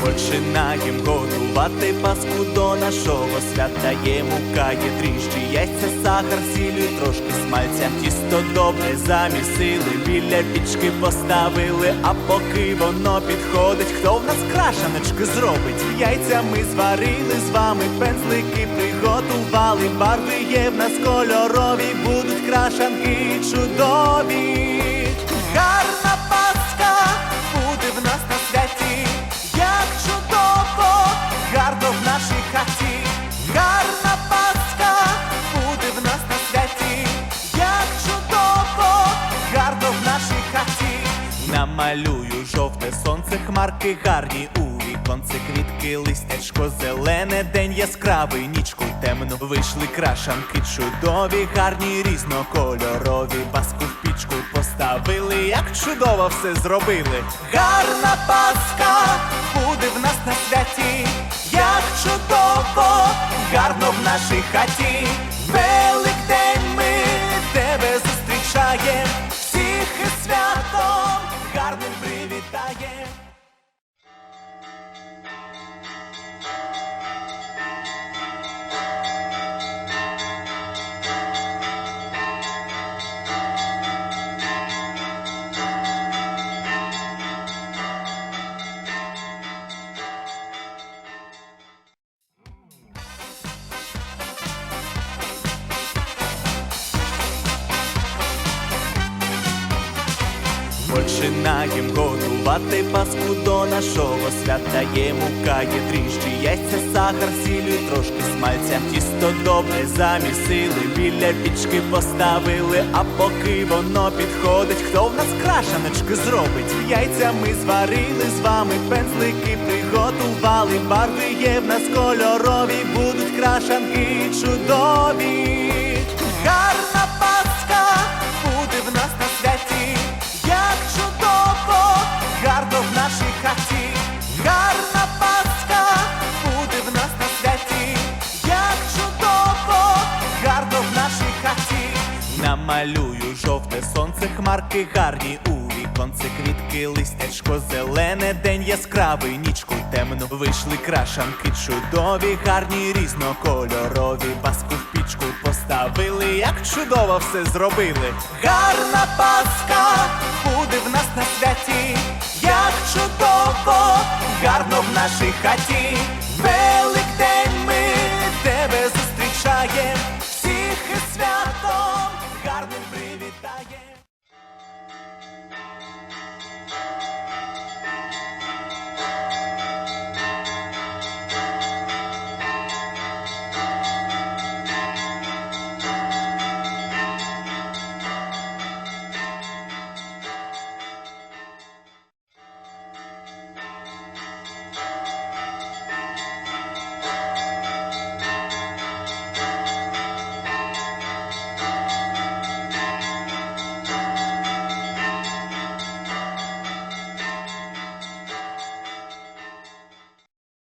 Починаєм готувати паску до нашого свята є мука, є дріжджі, яйця, сахар, сіль і трошки смальця. Тісто добре замісили, біля пічки поставили, а поки воно підходить, хто в нас крашаночки зробить? Яйця ми зварили з вами, пензлики приготували, барви є в нас кольорові, будуть крашанки чудові. Намалюю жовте сонце, хмарки гарні у віконце квітки, листячко зелене, день яскравий, нічку темну. Вийшли крашанки чудові, гарні, різнокольорові. Паску в пічку поставили, як чудово все зробили. Гарна паска буде в нас на святі, як чудово, гарно в нашій хаті. Починаєм готувати паску до нашого свята є мука, є дріжджі, яйця, сахар, сіль і трошки смальця. Тісто добре замісили, біля пічки поставили, а поки воно підходить, хто в нас крашаночки зробить? Яйця ми зварили з вами, пензлики приготували, барви є в нас кольорові, будуть крашанки чудові. Гарна паска буде в нас на Намалюю жовте сонце, хмарки гарні у віконце квітки, листячко зелене, день яскравий, нічку темну. Вийшли крашанки чудові, гарні, різнокольорові. Паску в пічку поставили, як чудово все зробили. Гарна паска буде в нас на святі, як чудово, гарно в нашій хаті.